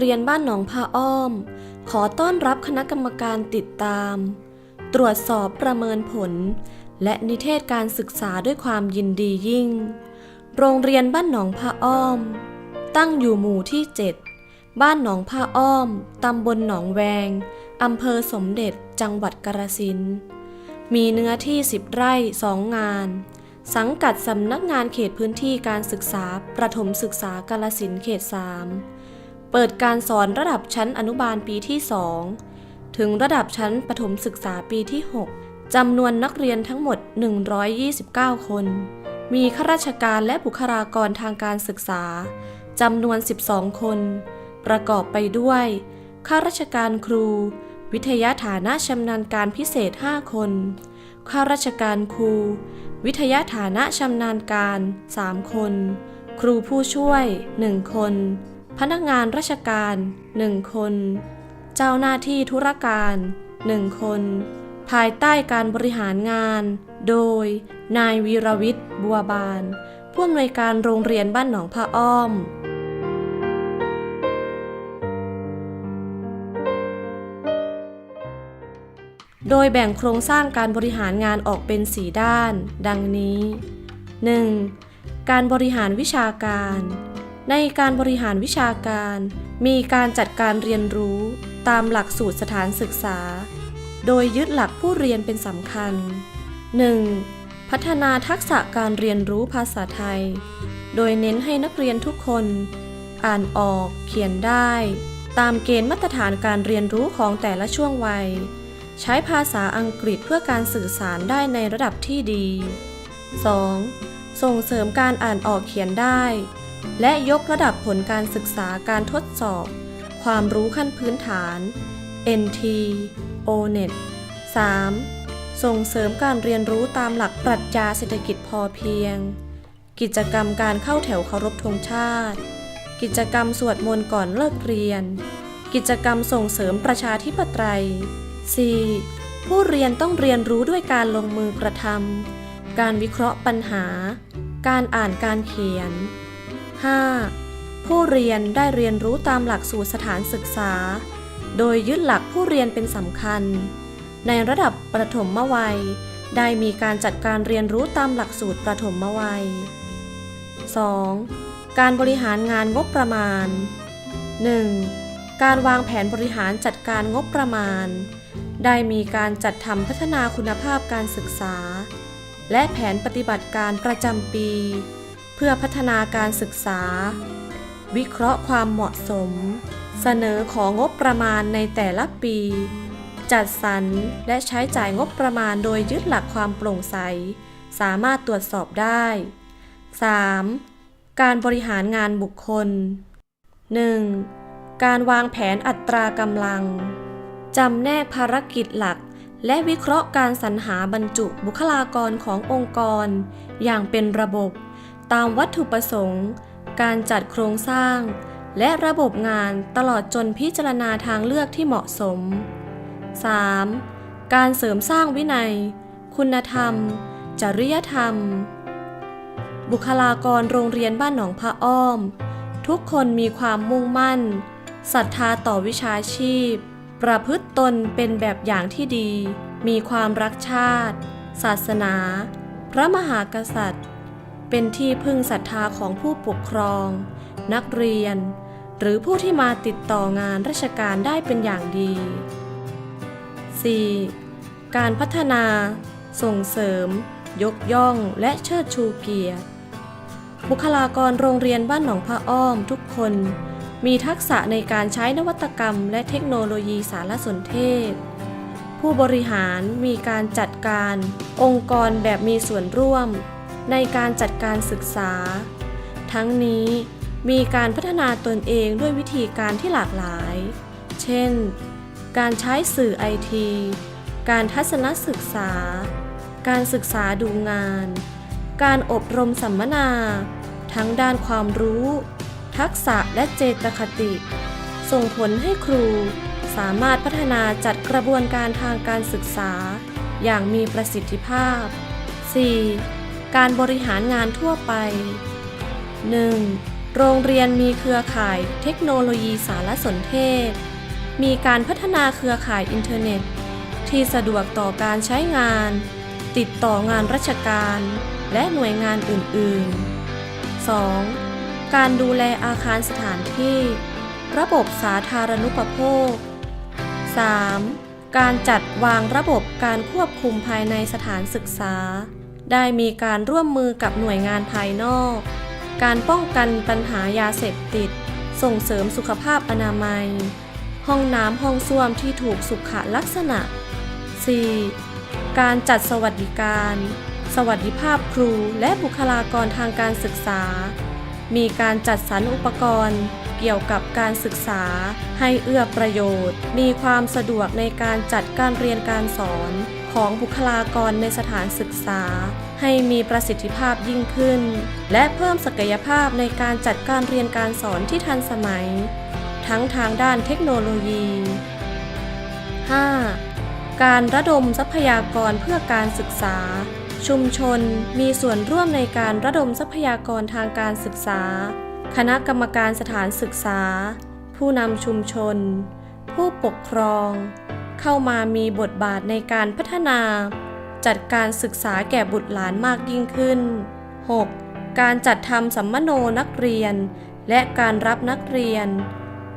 โรงเรียนบ้านหนองพาอ้อม ขอต้อนรับคณะกรรมการติดตาม ตรวจสอบประเมินผล และนิเทศการศึกษาด้วยความยินดียิ่ง โรงเรียนบ้านหนองพาอ้อม ตั้งอยู่หมู่ที่ 7 บ้านหนองพาอ้อม ตำบลหนองแวง อำเภอสมเด็จ จังหวัดกาฬสินธุ์มีเนื้อที่ 10 ไร่ 2 งาน สังกัดสำนักงานเขตพื้นที่การศึกษา ประถมศึกษากาฬสินเขต 3 เปิดการสอนระดับชั้นอนุบาลปีที่ 2 ถึงระดับชั้นประถมศึกษาปีที่ 6 จำนวนนักเรียนทั้งหมด 129 คน มีข้าราชการและบุคลากรทางการศึกษา จำนวน 12 คน ประกอบไปด้วย ข้าราชการครู วิทยาฐานะชำนาญการพิเศษ 5 คน ข้าราชการครู วิทยาฐานะชำนาญการ 3 คน ครูผู้ช่วย 1 คน พนักงานราชการ 1 คน เจ้าหน้าที่ธุรการ 1 คน ภายใต้การบริหารงาน โดย นายวีรวิทย์ บัวบาน ผู้อำนวยการโรงเรียนบ้านหนองพระอ้อมโดยแบ่งโครงสร้างการบริหารงานออกเป็น 4 ด้าน ดังนี้ 1. การบริหารวิชาการ ในการบริหารวิชาการ มีการจัดการเรียนรู้ตามหลักสูตรสถานศึกษา โดยยึดหลักผู้เรียนเป็นสำคัญ 1. พัฒนาทักษะการเรียนรู้ภาษาไทย โดยเน้นให้นักเรียนทุกคน อ่านออกเขียนได้ ตามเกณฑ์มาตรฐานการเรียนรู้ของแต่ละช่วงวัย ใช้ภาษาอังกฤษเพื่อการสื่อสารได้ในระดับที่ดี 2. ส่งเสริมการอ่านออกเขียนได้ และยกระดับผลการศึกษาการทดสอบ ความรู้ขั้นพื้นฐาน NT ONET 3. ส่งเสริมการเรียนรู้ตามหลักปรัชญาเศรษฐกิจพอเพียง กิจกรรมการเข้าแถวเคารพธงชาติ กิจกรรมสวดมนต์ก่อนเลิกเรียน กิจกรรมส่งเสริมประชาธิปไตย 4. ผู้เรียนต้องเรียนรู้ด้วยการลงมือกระทำการวิเคราะห์ปัญหา การอ่านการเขียน 5. ผู้เรียนได้เรียนรู้ตามหลักสูตรสถานศึกษา โดยยึดหลักผู้เรียนเป็นสำคัญ ในระดับประถมวัย ได้มีการจัดการเรียนรู้ตามหลักสูตรประถมวัย 2. การบริหารงานงบประมาณ 1. การวางแผนบริหารจัดการงบประมาณ ได้มีการจัดทำพัฒนาคุณภาพการศึกษา และแผนปฏิบัติการประจำปี พื่อพัฒนาการศึกษา วิเคราะห์ความเหมาะสม เสนอของงบประมาณในแต่ละปี จัดสรรและใช้จ่ายงบประมาณโดยยึดหลักความโปร่งใส สามารถตรวจสอบได้ 3. การบริหารงานบุคคล 1. การวางแผนอัตรากำลัง จำแนกภารกิจหลัก และวิเคราะห์การสรรหาบรรจุบุคลากรขององค์กร อย่างเป็นระบบ ตามวัตถุประสงค์ การจัดโครงสร้าง และระบบงานตลอดจนพิจารณาทางเลือกที่เหมาะสม 3. การเสริมสร้างวินัย คุณธรรม จริยธรรม บุคลากรโรงเรียนบ้านหนองพระอ้อม ทุกคนมีความมุ่งมั่นศรัทธาต่อวิชาชีพ ประพฤติตนเป็นแบบอย่างที่ดี มีความรักชาติ ศาสนา พระมหากษัตริย์ เป็นที่พึ่งศรัทธาของผู้ปกครอง นักเรียน หรือผู้ที่มาติดต่องานราชการได้เป็นอย่างดี 4. การพัฒนา ส่งเสริม ยกย่องและเชิดชูเกียรติ บุคลากรโรงเรียนบ้านหนองพระอ้อมทุกคน มีทักษะในการใช้นวัตกรรม และเทคโนโลยีสารสนเทศ ผู้บริหารมีการจัดการ องค์กรแบบมีส่วนร่วม ในการจัดการศึกษา ทั้งนี้มีการพัฒนาตนเองด้วยวิธีการที่หลากหลาย เช่น การใช้สื่อไอที การทัศนศึกษา การศึกษาดูงาน การอบรมสัมมนา ทั้งด้านความรู้ ทักษะและเจตคติ ส่งผลให้ครูสามารถพัฒนาจัดกระบวนการทางการศึกษา อย่างมีประสิทธิภาพ 4. การบริหารงานทั่วไป 1. โรงเรียนมีเครือข่ายเทคโนโลยีสารสนเทศ มีการพัฒนาเครือข่ายอินเทอร์เน็ต ที่สะดวกต่อการใช้งาน ติดต่องานราชการ และหน่วยงานอื่น ๆ 2. การดูแลอาคารสถานที่ ระบบสาธารณูปโภค 3. การจัดวางระบบการควบคุมภายในสถานศึกษา ได้มีการร่วมมือกับหน่วยงานภายนอก การป้องกันปัญหายาเสพติด ส่งเสริมสุขภาพอนามัย ห้องน้ำห้องส้วมที่ถูกสุขลักษณะ 4. การจัดสวัสดิการ สวัสดิภาพครูและบุคลากรทางการศึกษา มีการจัดสรรอุปกรณ์เกี่ยวกับการศึกษาให้เอื้อประโยชน์ มีความสะดวกในการจัดการเรียนการสอน ของบุคลากรในสถานศึกษา ให้มีประสิทธิภาพยิ่งขึ้น และเพิ่มศักยภาพในการจัดการเรียนการสอนที่ทันสมัย ทั้งทางด้านเทคโนโลยี 5. การระดมทรัพยากรเพื่อการศึกษา ชุมชนมีส่วนร่วมในการระดมทรัพยากรทางการศึกษา คณะกรรมการสถานศึกษา ผู้นำชุมชน ผู้ปกครอง เข้ามามีบทบาทในการพัฒนา จัดการศึกษาแก่บุตรหลานมากยิ่งขึ้น 6. การจัดทำสัมมโนนักเรียน และการรับนักเรียน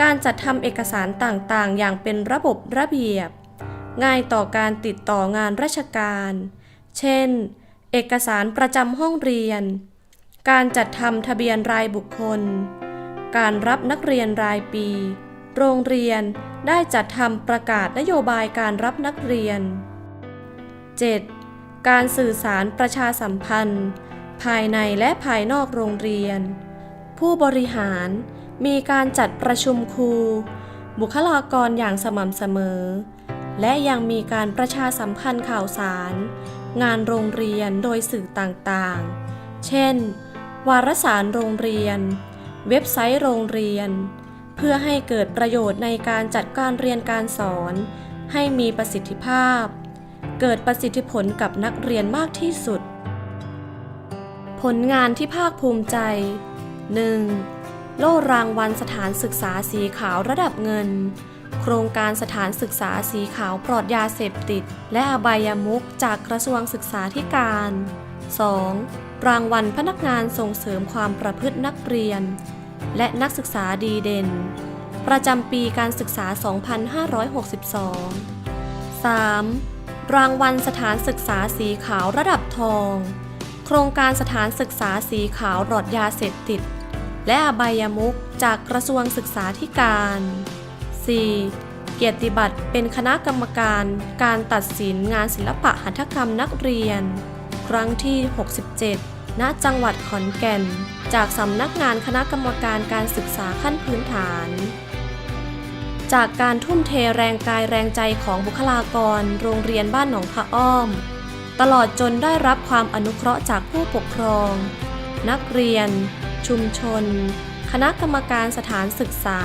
การจัดทำเอกสารต่างๆ อย่างเป็นระบบระเบียบ ง่ายต่อการติดต่องานราชการ เช่น เอกสารประจำห้องเรียน การจัดทำทะเบียนรายบุคคล การรับนักเรียนรายปี โรงเรียน ได้จัดทำประกาศนโยบายการรับนักเรียน 7. การสื่อสารประชาสัมพันธ์ ภายในและภายนอกโรงเรียน ผู้บริหารมีการจัดประชุมครู บุคลากรอย่างสม่ำเสมอ และยังมีการประชาสัมพันธ์ข่าวสาร งานโรงเรียนโดยสื่อต่างๆ เช่น วารสารโรงเรียน เว็บไซต์โรงเรียน เพื่อให้เกิดประโยชน์ในการจัดการเรียนการสอน ให้มีประสิทธิภาพ เกิดประสิทธิผลกับนักเรียนมากที่สุด ผลงานที่ภาคภูมิใจ 1. โล่รางวัลสถานศึกษาสีขาวระดับเงิน โครงการสถานศึกษาสีขาวปลอดยาเสพติด และอบายามุขจากกระทรวงศึกษาธิการ 2. รางวัลพนักงานส่งเสริมความประพฤตินักเรียน และนักศึกษาดีเด่น ประจำปีการศึกษา 2562 3. รางวัลสถานศึกษาสีขาวระดับทอง โครงการสถานศึกษาสีขาวปลอดยาเสพติด และอบายามุขจากกระทรวงศึกษาธิการ 4. เกียรติบัตรเป็นคณะกรรมการการตัดสินงานศิลปะหัตถกรรมนักเรียน ครั้งที่ 67 ณจังหวัดขอนแก่น จากสำนักงานคณะกรรมการการศึกษาขั้นพื้นฐาน จากการทุ่มเทแรงกายแรงใจของบุคลากร โรงเรียนบ้านหนองพระอ้อม ตลอดจนได้รับความอนุเคราะห์จากผู้ปกครอง นักเรียน ชุมชน คณะกรรมการสถานศึกษา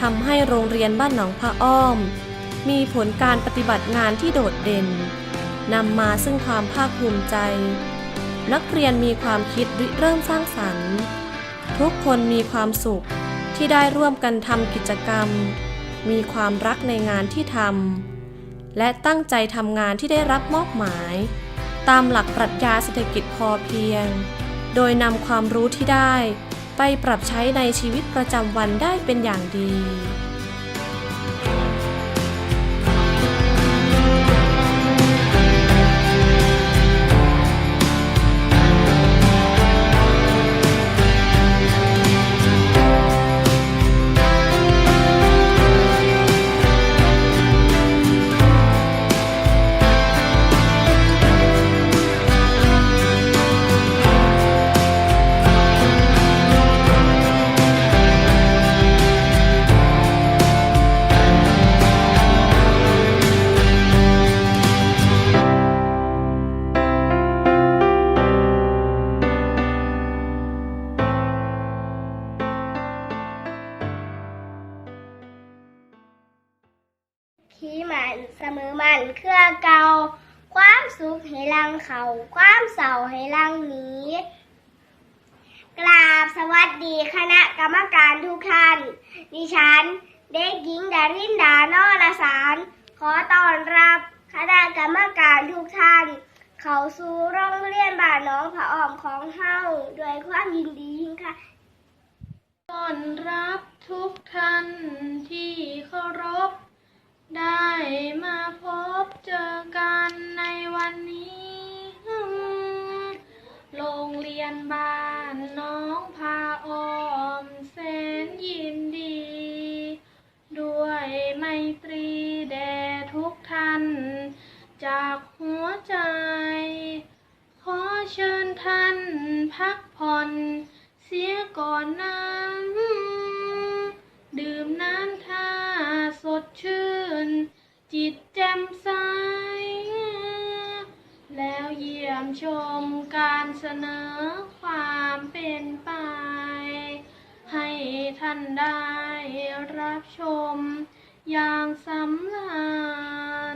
ทำให้โรงเรียนบ้านหนองพระอ้อม มีผลการปฏิบัติงานที่โดดเด่นนำมาซึ่งความภาคภูมิใจ นักเรียนมีความคิดริเริ่มสร้างสรรค์ ทุกคนมีความสุขที่ได้ร่วมกันทำกิจกรรม มีความรักในงานที่ทำและตั้งใจทำงานที่ได้รับมอบหมาย ตามหลักปรัชญาเศรษฐกิจพอเพียง โดยนำความรู้ที่ได้ ไปปรับใช้ในชีวิตประจำวันได้เป็นอย่างดี นเสมอมันเครือเก่าความสุขให้ลังเขา ความเศร้าให้ลังหนีกราบสวัสดีคณะกรรมการทุกท่าน ดิฉัน เด็กหญิงดารินดานอรสาร ขอต้อนรับคณะกรรมการทุกท่าน เข้าสู่โรงเรียนบ้านน้องผาอ้อมของเฮาด้วยความยินดียิ่งค่ะต้อนรับทุกท่านที่เคารพ ได้มาพบเจอกันในวันนี้ โรงเรียนบ้านน้องพาออมแสนยินดี ด้วยไมตรีแด่ทุกท่าน จากหัวใจ ขอเชิญท่านพักผ่อนเสียก่อนนั้น จิตแจ่มใส แล้วเยี่ยมชมการเสนอความเป็นไป ให้ท่านได้รับชมอย่างสำราญ